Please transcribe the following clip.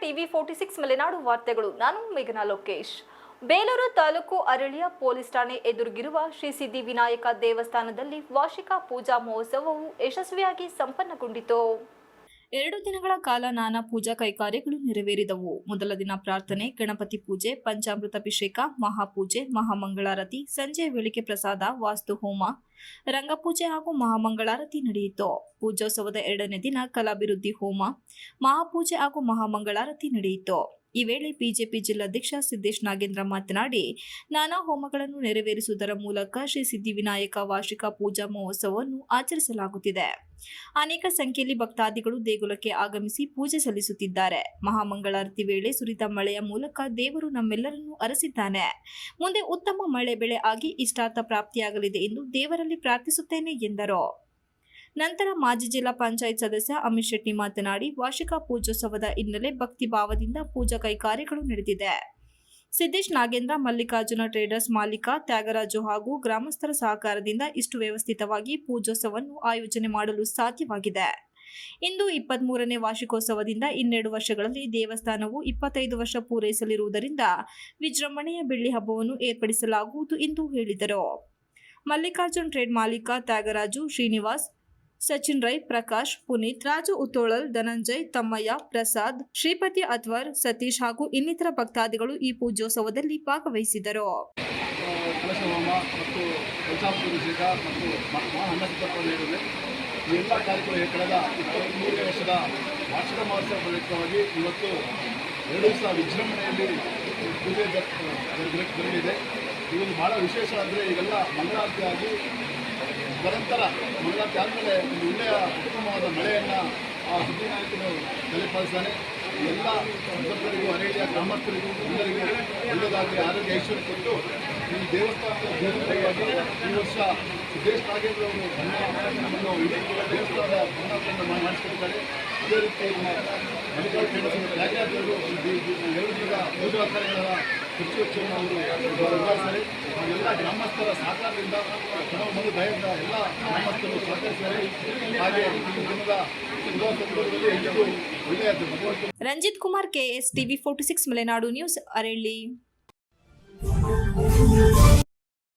TV forty six Malenadu ವಾರ್ತೆಗಳು. ನಾನು ಮೇಘನಾ ಲೋಕೇಶ್. ಬೇಲೂರು ತಾಲೂಕು ಅರಳಿಯ ಪೊಲೀಸ್ ಠಾಣೆ ಎದುರಿಗಿರುವ ಶ್ರೀ ಸಿದ್ಧಿ ವಿನಾಯಕ ದೇವಸ್ಥಾನದಲ್ಲಿ ವಾರ್ಷಿಕ ಪೂಜಾ ಮಹೋತ್ಸವವು ಯಶಸ್ವಿಯಾಗಿ ಸಂಪನ್ನಗೊಂಡಿತು. ಎರಡು ದಿನಗಳ ಕಾಲ ನಾನಾ ಪೂಜಾ ಕೈಕಾರ್ಯಗಳು ನೆರವೇರಿದವು. ಮೊದಲ ದಿನ ಪ್ರಾರ್ಥನೆ, ಗಣಪತಿ ಪೂಜೆ ಪಂಚಾಮೃತ ಅಭಿಷೇಕ ಮಹಾಪೂಜೆ, ಮಹಾಮಂಗಳಾರತಿ, ಸಂಜೆ ವೇಳೆಗೆ ಪ್ರಸಾದ ವಾಸ್ತು ಹೋಮ ರಂಗಪೂಜೆ ಹಾಗೂ ಮಹಾಮಂಗಳಾರತಿ ನಡೆಯಿತು. ಪೂಜೋತ್ಸವದ ಎರಡನೇ ದಿನ ಕಲಾಭಿವೃದ್ಧಿ ಹೋಮ, ಮಹಾಪೂಜೆ ಹಾಗೂ ಮಹಾಮಂಗಳಾರತಿ ನಡೆಯಿತು. ಈ ವೇಳೆ ಬಿಜೆಪಿ ಜಿಲ್ಲಾಧ್ಯಕ್ಷ ಸಿದ್ದೇಶ್ ನಾಗೇಂದ್ರ ಮಾತನಾಡಿ, ನಾನಾ ಹೋಮಗಳನ್ನು ನೆರವೇರಿಸುವುದರ ಮೂಲಕ ಶ್ರೀ ಸಿದ್ಧಿವಿನಾಯಕ ವಾರ್ಷಿಕ ಪೂಜಾ ಮಹೋತ್ಸವವನ್ನು ಆಚರಿಸಲಾಗುತ್ತಿದೆ. ಅನೇಕ ಸಂಖ್ಯೆಯಲ್ಲಿ ಭಕ್ತಾದಿಗಳು ದೇಗುಲಕ್ಕೆ ಆಗಮಿಸಿ ಪೂಜೆ ಸಲ್ಲಿಸುತ್ತಿದ್ದಾರೆ. ಮಹಾಮಂಗಳಾರತಿ ವೇಳೆ ಸುರಿದ ಮಳೆಯ ಮೂಲಕ ದೇವರು ನಮ್ಮೆಲ್ಲರನ್ನೂ ಅರಸಿದ್ದಾನೆ. ಮುಂದೆ ಉತ್ತಮ ಮಳೆ ಬೆಳೆ ಆಗಿ ಇಷ್ಟಾರ್ಥ ಪ್ರಾಪ್ತಿಯಾಗಲಿದೆ ಎಂದು ದೇವರಲ್ಲಿ ಪ್ರಾರ್ಥಿಸುತ್ತೇನೆ ಎಂದರು. ನಂತರ ಮಾಜಿ ಜಿಲ್ಲಾ ಪಂಚಾಯತ್ ಸದಸ್ಯ ಅಮಿತ್ ಶೆಟ್ಟಿ ಮಾತನಾಡಿ, ವಾರ್ಷಿಕ ಪೂಜೋತ್ಸವದ ಹಿನ್ನೆಲೆ ಭಕ್ತಿ ಭಾವದಿಂದ ಪೂಜಾ ಕೈಕಾರ್ಯಗಳು ನಡೆದಿದೆ. ಸಿದ್ದೇಶ್ ನಾಗೇಂದ್ರ, ಮಲ್ಲಿಕಾರ್ಜುನ ಟ್ರೇಡರ್ಸ್ ಮಾಲೀಕ ತ್ಯಾಗರಾಜು ಹಾಗೂ ಗ್ರಾಮಸ್ಥರ ಸಹಕಾರದಿಂದ ಇಷ್ಟು ವ್ಯವಸ್ಥಿತವಾಗಿ ಪೂಜೋತ್ಸವವನ್ನು ಆಯೋಜನೆ ಮಾಡಲು ಸಾಧ್ಯವಾಗಿದೆ. ಇಂದು ಇಪ್ಪತ್ಮೂರನೇ ವಾರ್ಷಿಕೋತ್ಸವದಿಂದ ಇನ್ನೆರಡು ವರ್ಷಗಳಲ್ಲಿ ದೇವಸ್ಥಾನವು ಇಪ್ಪತ್ತೈದು ವರ್ಷ ಪೂರೈಸಲಿರುವುದರಿಂದ ವಿಜೃಂಭಣೆಯ ಬೆಳ್ಳಿ ಹಬ್ಬವನ್ನು ಏರ್ಪಡಿಸಲಾಗುವುದು ಎಂದು ಹೇಳಿದರು. ಮಲ್ಲಿಕಾರ್ಜುನ್ ಟ್ರೇಡ್ ಮಾಲೀಕ ತ್ಯಾಗರಾಜು ಶ್ರೀನಿವಾಸ್ ಸಚಿನ್ ರೈ, ಪ್ರಕಾಶ್, ಪುನೀತ್, ರಾಜು ಉತ್ತೋಳಲ್, ಧನಂಜಯ್, ತಮ್ಮಯ್ಯ, ಪ್ರಸಾದ್, ಶ್ರೀಪತಿ ಅತ್ವರ್ ಸತೀಶ್ ಹಾಗೂ ಇನ್ನಿತರ ಭಕ್ತಾದಿಗಳು ಈ ಪೂಜೋತ್ಸವದಲ್ಲಿ ಭಾಗವಹಿಸಿದರು. ಎಲ್ಲ ಕಾರ್ಯಕ್ರಮ ಕಳೆದ ಇಪ್ಪತ್ತ್ಮೂರನೇ ವರ್ಷದ ವಾರ್ಷಿಕ ಮಹೋತ್ಸವ ಪ್ರಯುಕ್ತವಾಗಿ ಇವತ್ತು ಎರಡು ದಿವಸ ವಿಜೃಂಭಣೆಯಲ್ಲಿ ಪೂಜೆ ಜರುಗಲಿದೆ ಇವತ್ತು ಭಾಳ ವಿಶೇಷ ಅಂದರೆ ಈಗೆಲ್ಲ ಮಂಗಳಾರತಿ ಆಗಿ ನಿರಂತರ ಮಂಗಳಾರತಿ ಆದಮೇಲೆ ಒಂದು ಒಳ್ಳೆಯ ಉತ್ತಮವಾದ ಮಳೆಯನ್ನು ಆ ಸಿದ್ಧಿನಾಯಕನು ತಲೆಪಾಲಿಸ್ತಾನೆ ಎಲ್ಲ ಸಂಸದರಿಗೂ ಅನೇಕ ಗ್ರಾಮಸ್ಥರಿಗೂ ಎಲ್ಲರಿಗೂ ಒಳ್ಳೆಯದಾಗಿ ಆರೋಗ್ಯ ಐಶ್ವರ್ಯ ಕೊಟ್ಟು ಈ ದೇವಸ್ಥಾನದ ದೇವರಿಗೆ ಈ ವರ್ಷ ಸಿದ್ದೇಶ್ ನಾಗೇಂದ್ರ ಅವರು ಇಡೀ ದೇವಸ್ಥಾನದ ಬಣ್ಣವನ್ನು ಮಾಡಿಸ್ಕೊಳ್ತಾರೆ ಅದೇ ರೀತಿ ನಮ್ಮ ಮಲ್ಲಿಕಾರ್ಜುನ ತ್ಯಾಗರಾಜ್ ಅವರು ಎರಡು ದಿನದ ಪೂಜಾ ಕಾರ್ಯಗಳ ಅವರು ಎಲ್ಲ ಗ್ರಾಮಸ್ಥರ ಸಹಕಾರದಿಂದ ಕೆಲವು ಒಂದು ಭಯದ ಎಲ್ಲ ಗ್ರಾಮಸ್ಥರು ಹಾಗೆ Ranjit Kumar KS TV forty six, Malenadu news, Aralli.